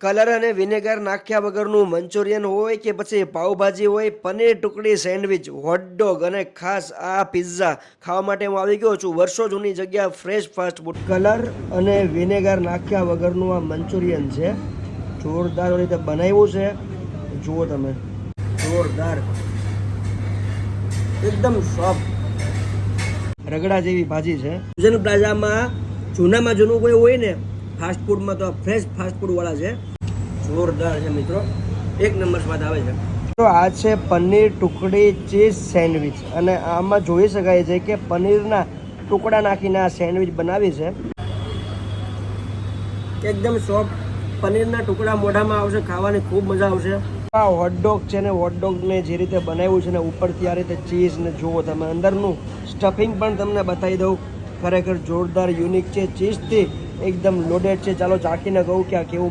Colour અને vinegar નાખ્યા વગરનું મંચુરિયન હોય કે પછી પાઉભાજી હોય, પનીર ટુકડી, સેન્ડવિચ હોટડોગ અને ખાસ આ પિઝા ખાવા માટે હું આવી ગયો છું. વર્ષો જૂની જગ્યા ફ્રેશ ફાસ્ટ ફૂડ કલર અને વિનેગર નાખ્યા વગરનું આ મંચુરિયન છે. જોરદાર રીતે બનાવ્યું છે. જુઓ તમે. જોરદાર. એકદમ સોફ્ટ રગડા જેવી ભાજી છે. સુજન પ્લાઝામાં જૂનામાં જૂનું કોઈ હોય ને ફાસ્ટ ફૂડમાં તો ફ્રેશ ફાસ્ટફૂડવાળા છે. જોરદાર છે મિત્રો. એક નંબર સ્વાદ આવે છે. તો આ છે પનીર ટુકડી ચીઝ સેન્ડવિચ. અને આમાં જોઈ શકાય છે કે પનીરના ટુકડા નાખીને આ સેન્ડવિચ બનાવી છે. એકદમ સોફ્ટ પનીરના ટુકડા મોઢામાં આવશે, ખાવાની ખૂબ મજા આવશે. આ હોટડોગ છે ને હોટડોગને જે રીતે બનાવ્યું છે ને, ઉપરથી આ રીતે ચીઝ ને જુઓ તમે. અંદરનું સ્ટફિંગ પણ તમને બતાવી દઉં. ખરેખર જોરદાર યુનિક છે. ચીઝથી એકદમ લોડેડ છે. ચાલો ચાખીને કહું કે કેવું